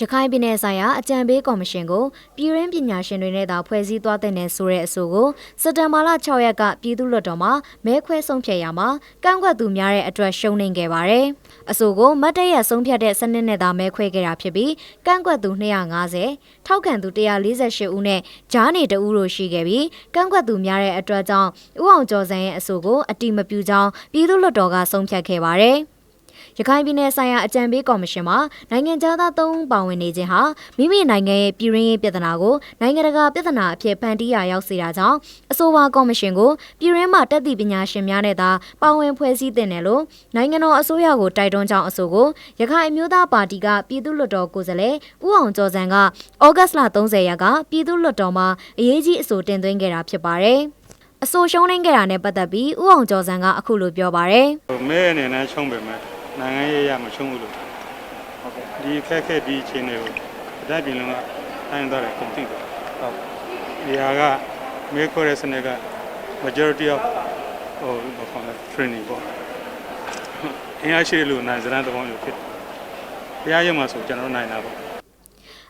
ရခိုင်ပြည်နယ်ဆိုင်ရာအကြံပေးကော်မရှင်ကိုပြည်ရင်းပညာရှင်တွေနဲ့သာဖွဲ့စည်းသွားတဲ့နယ်ဆိုတဲ့အဆိုကိုစက်တင်ဘာလ6ရက်ကပြည်သူ့လွှတ်တော်မှာမဲခွဲဆုံးဖြတ်ရမှာကန့်ကွက်သူများတဲ့အတွက်ရှုံးနိမ့်ခဲ့ပါတယ်။အဆိုကိုမတ်တရက်ဆုံးဖြတ်တဲ့စနစ်နဲ့သာမဲခွဲခဲ့တာဖြစ်ပြီးကန့်ကွက်သူ250ထောက်ခံသူ148ဦးနဲ့ကြားနေတဦးတို့ရှိခဲ့ပြီးကန့်ကွက်သူများတဲ့အတွက်ကြောင့်ဦးအောင်ကျော်စံရဲ့အဆိုကိုအတိမပြုကြောင်းပြည်သူ့လွှတ်တော်ကဆုံးဖြတ်ခဲ့ပါတယ်။ ရခိုင်ပြည်နယ်ဆိုင်ရာအကြံပေးကော်မရှင်မှာနိုင်ငံသားသားသုံးဦးပါဝင်နေခြင်းဟာမိမိနိုင်ငံရဲ့ပြည်ရင်းရေးပြဿနာကိုနိုင်ငံတကာပြဿနာအဖြစ်ဖန်တီးရာရောက်စေတာကြောင့်အဆိုပါကော်မရှင်ကိုပြည်ရင်းမှာတက်သည့်ပညာရှင်များနဲ့သာပါဝင်ဖွဲ့စည်းတင်တယ်လို့နိုင်ငံတော်အစိုးရကိုတိုက်တွန်းကြောင်းအဆိုကိုရခိုင်အမျိုးသားပါတီကပြည်သူ့လွှတ်တော်ကိုယ်စားလှယ်ဦးအောင်ကျော်စံကဩဂတ်စ်လ30ရက်ကပြည်သူ့လွှတ်တော်မှာအရေးကြီးအဆိုတင်သွင်းခဲ့တာဖြစ်ပါတယ်။အဆိုရှုံးနှင်းခဲ့တာနဲ့ပတ်သက်ပြီးဦးအောင်ကျော်စံကအခုလိုပြောပါရယ်ဟိုမဲအနေနဲ့ချုံးပေမဲ့ နိုင်ငံရေးအရမချုံးဘူးလို့ဟုတ်ကဲ့ဒီခက်ခဲဒီအချိန်တွေကိုအတိုက်ပြည်လုံးကတိုင်းသွားတယ်ကုန်သိတယ်ဟုတ်ဒီဟာကမဲခေါ်တဲ့စနစ်က majority of ဟိုဘာခေါ်လဲ training ပေါ့အင်အားရှိလို့နိုင်စရန်သဘောမျိုးဖြစ်တယ်တရားရုံးမှာဆိုကျွန်တော်နိုင်တာပေါ့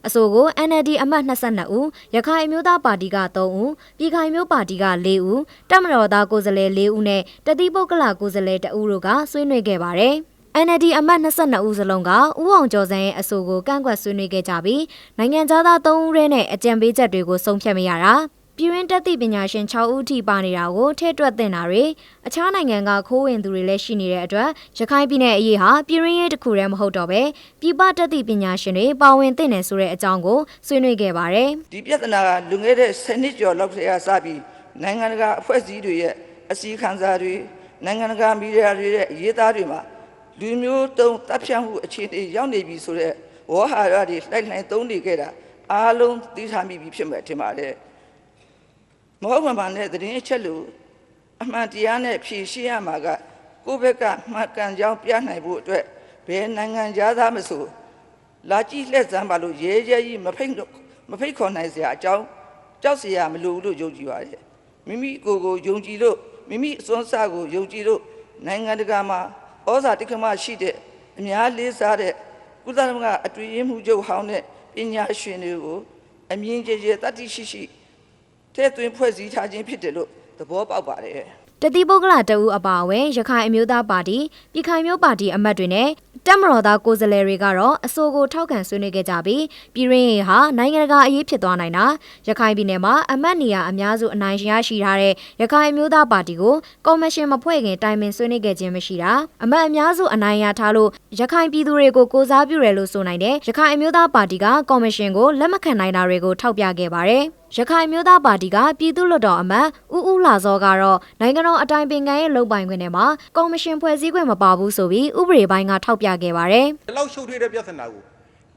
အဆိုကို NLD အမတ်22ဦးရခိုင်အမျိုးသားပါတီက3ဦးပြည်ခိုင်မျိုးပါတီက4ဦးတက်မတော်သားကိုယ်စားလှယ်4ဦးနဲ့တတိပုဂ္ဂလကိုယ်စားလှယ်2ဦးတို့ကဆွေးနွေးခဲ့ပါတယ်။ NLD အမတ်22ဦးစလုံးကဥအောင်ကျော်စံရဲ့အဆိုကိုကန့်ကွက်ဆွေးနွေးခဲ့ကြပြီးနိုင်ငံသားသား3ဦးရဲနဲ့အကြံပေးချက်တွေကိုဆုံးဖြတ်မရတာပြည်ရင်းတက်သည့်ပညာရှင်6ဦးထိပါနေတာကိုထဲတွက်တင်တာတွေအခြားနိုင်ငံကခိုးဝင်သူတွေလည်းရှိနေတဲ့အတွက်ရခိုင်ပြည်နယ်အရေးဟာပြည်ရင်းရေးတစ်ခုတည်းမဟုတ်တော့ပဲပြည်ပတက်သည့်ပညာရှင်တွေပါဝင်သင့်တယ်ဆိုတဲ့အကြောင်းကိုဆွေးနွေးခဲ့ပါတယ်ဒီပြဿနာကလွန်ခဲ့တဲ့10နှစ်ကျော်လောက်တည်းကစပြီးနိုင်ငံတကာအဖွဲ့အစည်းတွေရဲ့အစည်းခံစာတွေနိုင်ငံတကာမီဒီယာတွေရဲ့အရေးသားတွေမှာ လူမျိုးတုံးတပ်ဖြတ်မှုအခြေအနေရောက်နေပြီဆိုတော့ဝေါ်ဟာရတွေလိုက်လိုက်သုံးနေခဲ့တာအားလုံးသိထားမိပြီဖြစ်မယ်ထင်ပါတယ်မဟုတ်မှန်ပါနဲ့သတင်းအချက်လို့အမှန်တရားနဲ့ဖြည့်ရှင်းရမှာကကိုယ့်ဘက်ကမှန်ကန်ကြောင်းပြနိုင်ဖို့အတွက်ဘယ်နိုင်ငံသားမဆိုလာကြည့်လက်စမ်းပါလို့ရဲရဲကြီးမဖိတ်လို့မဖိတ်ခေါ်နိုင်စရာအကြောင်းကြောက်စရာမလိုဘူးလို့ယုံကြည်ပါတယ်မိမိကိုယ်ကိုယုံကြည်လို့မိမိအစွမ်းစားကိုယုံကြည်လို့နိုင်ငံတကာမှာ ဩဇာတိက္ကမရှိတဲ့အများလေးစားတဲ့ကုသလမကအတွေ့အမှုချုပ်ဟောင်းတဲ့ပညာရှင်တွေကိုအမြင်ကျကျတတိရှိရှိတဲ့သွင်းဖွဲ့စည်းထားခြင်းဖြစ်တယ်လို့သဘောပေါက်ပါတယ်တတိပုဂ္ဂလတဦးအပါအဝင်ရခိုင်အမျိုးသားပါတီပြည်ခိုင်မျိုးပါတီအမတ်တွေနဲ့ တက်မတော်သားကိုယ်စားလှယ်တွေကတော့အဆိုကိုထောက်ခံဆွေးနွေးခဲ့ကြပြီးပြည်ရင်းရေးဟာနိုင်ငံတကာအရေးဖြစ်သွားနိုင်တာရခိုင်ပြည်နယ်မှာအမတ်နေရာအများစုအနိုင်ရရှိထားတဲ့ရခိုင်အမျိုးသားပါတီကိုကော်မရှင်မဖွဲ့ခင်တိုင်ပင်ဆွေးနွေးခဲ့ခြင်းမရှိတာအမတ်အများစုအနိုင်ရထားလို့ရခိုင်ပြည်သူတွေကိုကိုစားပြုတယ်လို့ဆိုနိုင်တဲ့ရခိုင်အမျိုးသားပါတီကကော်မရှင်ကိုလက်မခံနိုင်တာတွေကိုထောက်ပြခဲ့ပါတယ်ရခိုင်မျိုးသားပါတီကပြည်သူ့လွှတ်တော်အမတ်ဦးဦးလာစောကတော့နိုင်ငံတော်အတိုင်ပင်ခံရဲ့လုပ်ပိုင်ခွင့်ထဲမှာကော်မရှင်ဖွဲ့စည်းခွင့်မပါဘူးဆိုပြီးဥပဒေပိုင်းကထောက်ပြခဲ့ပါတယ်ဒီလောက်ရှုပ်ထွေးတဲ့ပြဿနာကို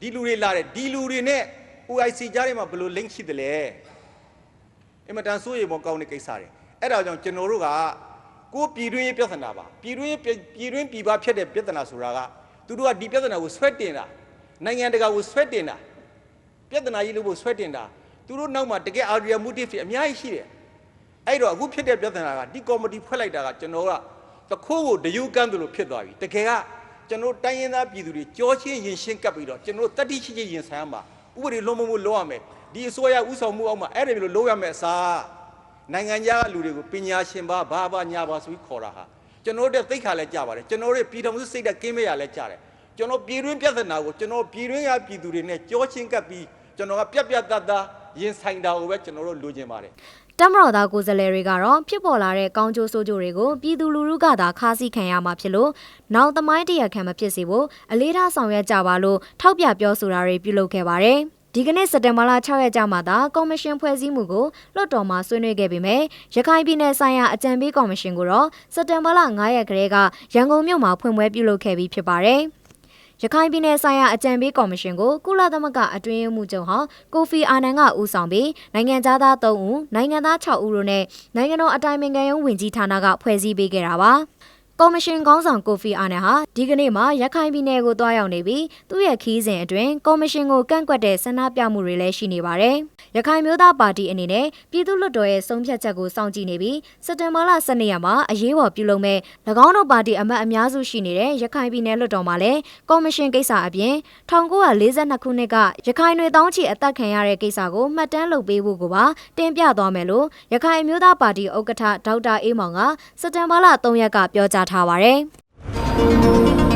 ဒီလူတွေလာတယ်ဒီလူတွေနဲ့ OIC ကြားထဲမှာဘယ်လို link ရှိတယ်လဲအင်မတန်စိုးရိမ်မောကောင်းတဲ့ကိစ္စတွေအဲ့ဒါကြောင့်ကျွန်တော်တို့ကကိုယ်ပြည်တွင်းရေးပြဿနာပါပြည်တွင်းရေးပြည်တွင်းပြည်ပဖြစ်တဲ့ပြဿနာဆိုတာကသူတို့ကဒီပြဿနာကိုဆွဲတင်တာနိုင်ငံတကာကိုဆွဲတင်တာပြဿနာကြီးလို့ဖို့ဆွဲတင်တာ သူတို့နောက်မှာတကယ် area motive တွေအများကြီးရှိတယ်အဲ့တော့အခုဖြစ်တဲ့ပြဿနာကဒီကော်မတီဖွဲ့လိုက်တာကကျွန်တော်ကတခိုးကိုဒယူကန်းတယ်လို့ဖြစ်သွားပြီတကယ်ကကျွန်တော်တိုင်းရင်းသားပြည်သူတွေကြောချင်းရင်ရှင်းကပ်ပြီးတော့ကျွန်တော်တတိရှိရှိရင်ဆိုင်ရမှာဥပဒေလုံးမမှုလုံးရမယ်ဒီအစိုးရဥဆောင်မှုအောက်မှာအဲ့ဒီလိုလုံးရမယ်အစားနိုင်ငံခြားကလူတွေကိုပညာရှင်ပါဘာဘာညာပါဆိုပြီးခေါ်တာဟာကျွန်တော်တို့သိခါလဲကြပါတယ်ကျွန်တော်တို့ပြည်တော်စုစိတ်ဓာတ်ကင်းမဲ့ရလဲကြတယ်ကျွန်တော်ပြည်တွင်းပြဿနာကိုကျွန်တော်ပြည်တွင်းရပြည်သူတွေနဲ့ကြောချင်းကပ်ပြီးကျွန်တော်ကပြက်ပြက်တတ်တာ ရင်ဆိုင်တာကိုပဲကျွန်တော်တို့လိုချင်ပါတယ်တက်မတော်သားကိုယ်စားလှယ်တွေကတော့ဖြစ်ပေါ်လာတဲ့ကောင်းကျိုးဆိုးကျိုးတွေကိုပြည်သူလူထုကသာခါးစည်းခံရမှာဖြစ်လို့နောက်သမိုင်းတရခံမဖြစ်စေဖို့အလေးထားဆောင်ရွက်ကြပါလို့ထောက်ပြပြောဆိုတာတွေပြုလုပ်ခဲ့ပါတယ်။ဒီကနေ့စက်တင်ဘာလ6ရက်ကြာမှသာကော်မရှင်ဖွဲ့စည်းမှုကိုလွှတ်တော်မှာဆွေးနွေးခဲ့ပေမဲ့ရခိုင်ပြည်နယ်ဆိုင်ရာအကြံပေးကော်မရှင်ကိုတော့စက်တင်ဘာလ9ရက်ကလေးကရန်ကုန်မြို့မှာဖွင့်ပွဲပြုလုပ်ခဲ့ပြီးဖြစ်ပါတယ်။ ရခိုင်ပြည်နယ်ဆိုင်ရာအကြံပေးကော်မရှင်ကိုကုလသမဂ္ဂအတွင်းရေးမှူးချုပ်ဟောင်းကိုဖီအာနန်ကဦးဆောင်ပြီးနိုင်ငံသား3ဦးနိုင်ငံသား6ဦးတို့နဲ့နိုင်ငံတော်အတိုင်ပင်ခံရုံးဝင်ကြီးဌာနကဖွဲ့စည်းပေးခဲ့တာပါ။ ကော်မရှင်ခေါင်းဆောင်ကိုဖီအာနန်ဟာဒီကနေ့မှရခိုင်ပြည်နယ်ကိုတွားရောက်နေပြီးသူ့ရဲ့ခီးစဉ်အတွင်းကော်မရှင်ကိုကန့်ကွက်တဲ့ဆန္ဒပြမှုတွေလည်းရှိနေပါတယ်။ရခိုင်မျိုးသားပါတီအနေနဲ့ပြည်သူ့လွှတ်တော်ရဲ့ဆုံးဖြတ်ချက်ကိုစောင့်ကြည့်နေပြီးစက်တင်ဘာလ12ရက်မှာအရေးပေါ်ပြုလုပ်မဲ့၎င်းတို့ပါတီအမတ်အများစုရှိနေတဲ့ရခိုင်ပြည်နယ်လွှတ်တော်မှာလည်းကော်မရှင်ကိစ္စအပြင်1942ခုနှစ်ကရခိုင်တွေတောင်းချီအသက်ခံရတဲ့ကိစ္စကိုမှတ်တမ်းလုပ်ပေးဖို့ကိုပါတင်ပြသွားမယ်လို့ရခိုင်အမျိုးသားပါတီဥက္ကဋ္ဌဒေါက်တာအေးမောင်ကစက်တင်ဘာလ3ရက်ကပြောကြားထားပါတယ်။